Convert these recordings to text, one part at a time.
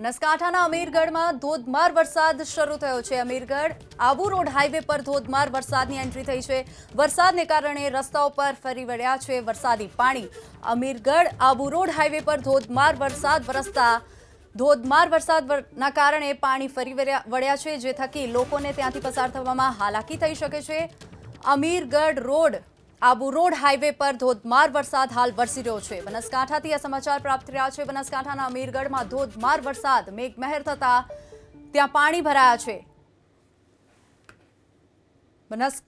બનાસકાંઠાના અમીરગઢમાં ધોધમાર વરસાદ શરૂ થયો છે. અમીરગઢ આબુ રોડ હાઈવે પર ધોધમાર વરસાદની એન્ટ્રી થઈ છે. વરસાદને કારણે રસ્તાઓ પર ફરી વળ્યા છે વરસાદી પાણી. અમીરગઢ આબુ રોડ હાઈવે પર ધોધમાર વરસાદ વરસતા ધોધમાર વરસાદના કારણે પાણી ફરી વળ્યા છે, જે થકી લોકોને ત્યાંથી પસાર થવામાં હાલાકી થઈ શકે છે. Amirgadh road Abu road highway પર ધોધમાર વરસાદ હાલ વરસી રહ્યો છે. બનાસકાંઠાથી આ સમાચાર પ્રાપ્ત થયા છે. બનાસકાંઠાના અમીરગઢમાં ધોધમાર વરસાદ, મેઘમહેર થતા ત્યાં પાણી ભરાયા છે. બનાસ,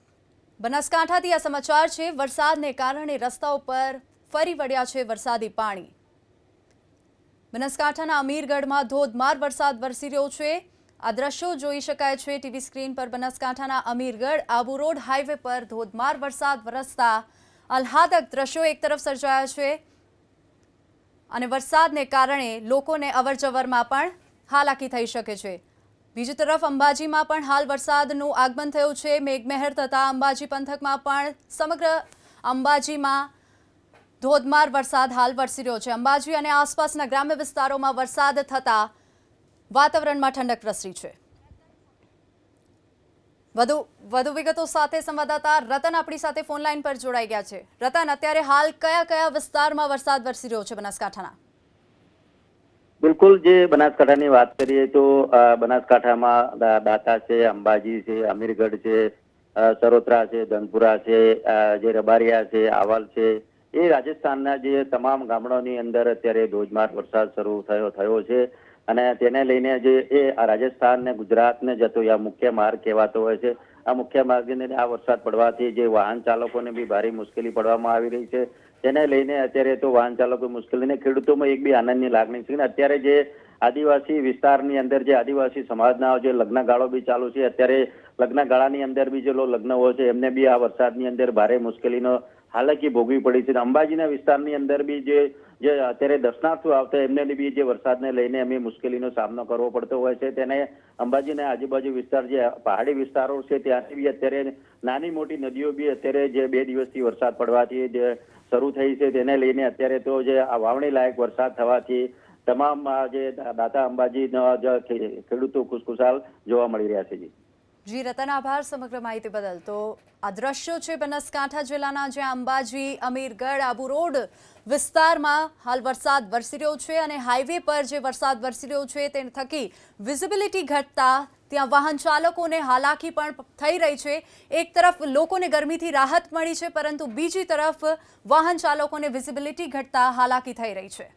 બનાસકાંઠાથી આ સમાચાર છે, વરસાદને કારણે રસ્તાઓ પર ફરી વળ્યા છે વરસાદી પાણી. બનાસકાંઠાના અમીરગઢમાં ધોધમાર વરસાદ વરસી રહ્યો છે. આ દ્રશ્યો જોઈ શકાય છે. ટીવી સ્ક્રીન પર બનાસકાંઠાના અમીરગઢ, આબુ રોડ હાઈવે પર ધોધમાર વરસાદ વરસતા આહલાદક દ્રશ્યો એક તરફ સર્જાયા છે અને વરસાદને કારણે લોકોને અવરજવરમાં પણ હાલાકી થઈ શકે છે. બીજી તરફ અંબાજીમાં પણ હાલ વરસાદનું આગમન થયું છે. મેઘમહેર થતાં અંબાજી પંથકમાં પણ સમગ્ર અંબાજીમાં ધોધમાર વરસાદ હાલ વરસી રહ્યો છે. અંબાજી અને આસપાસના ગ્રામ્ય વિસ્તારોમાં વરસાદ થતાં વાતાવરણમાં ઠંડક પ્રસરી છે. વધુ વધુ વિગતો સાથે સંવાદદાતા રતન આપણી સાથે ફોન લાઈન પર જોડાઈ ગયા છે. રતન, અત્યારે હાલ કયા કયા વિસ્તારમાં વરસાદ વરસી રહ્યો છે બનાસકાંઠાના? બિલકુલ, જે બનાસકાંઠાની વાત કરીએ તો બનાસકાંઠામાં દાતા છે, અંબાજી છે, અમીરગઢ છે સરોત્રા છે, ધનપુરા છે જે રબારિયા છે, આવલ છે, એ રાજસ્થાનના જે તમામ ગામડાઓની અંદર અત્યારે ધોધમાર વરસાદ શરૂ થયો થયો છે. અને તેને લઈને જે એ રાજસ્થાન ને ગુજરાતને જતો આ મુખ્ય માર્ગ કહેવાતો હોય છે. આ મુખ્ય માર્ગને આ વરસાદ પડવાથી જે વાહન ચાલકોને બી ભારે મુશ્કેલી પડવામાં આવી રહી છે. તેને લઈને અત્યારે તો વાહન ચાલકો મુશ્કેલીને ખેડૂતોમાં એક બી આનંદની લાગણી છે. અત્યારે જે આદિવાસી વિસ્તારની અંદર જે આદિવાસી સમાજના જે લગ્ન ગાળો બી ચાલુ છે, અત્યારે લગ્ન ગાળાની અંદર બી જે લગ્ન હોય છે, એમને બી આ વરસાદની અંદર ભારે મુશ્કેલીનો હાલાકી ભોગવી પડી છે. અંબાજીના વિસ્તારની અંદર બી જે જે અત્યારે દર્શનાર્થીઓ આવતા એમને બી જે વરસાદને લઈને અમે મુશ્કેલીનો સામનો કરવો પડતો હોય છે. તેને અંબાજીના આજુબાજુ વિસ્તાર જે પહાડી વિસ્તારો છે, ત્યાંથી બી અત્યારે નાની મોટી નદીઓ બી અત્યારે જે બે દિવસથી વરસાદ પડવાથી જે શરૂ થઈ છે, તેને લઈને અત્યારે તો જે વાવણી લાયક વરસાદ થવાથી તમામ જે દાતા અંબાજીના જે ખેડૂતો ખુશખુશાલ જોવા મળી રહ્યા છે જી. જી, રતન આભાર સમગ્ર માહિતી બદલ. તો આ દ્રશ્યો છે બનાસકાંઠા જિલ્લાના, જ્યાં અંબાજી, અમીરગઢ, આબુ રોડ વિસ્તારમાં હાલ વરસાદ વરસી રહ્યો છે અને હાઈવે પર જે વરસાદ વરસી રહ્યો છે તે થકી વિઝિબિલિટી ઘટતા ત્યાં વાહન ચાલકોને હાલાકી પણ થઈ રહી છે. એક તરફ લોકોને ગરમીથી રાહત મળી છે, પરંતુ બીજી તરફ વાહન ચાલકોને વિઝિબિલિટી ઘટતા હાલાકી થઈ રહી છે.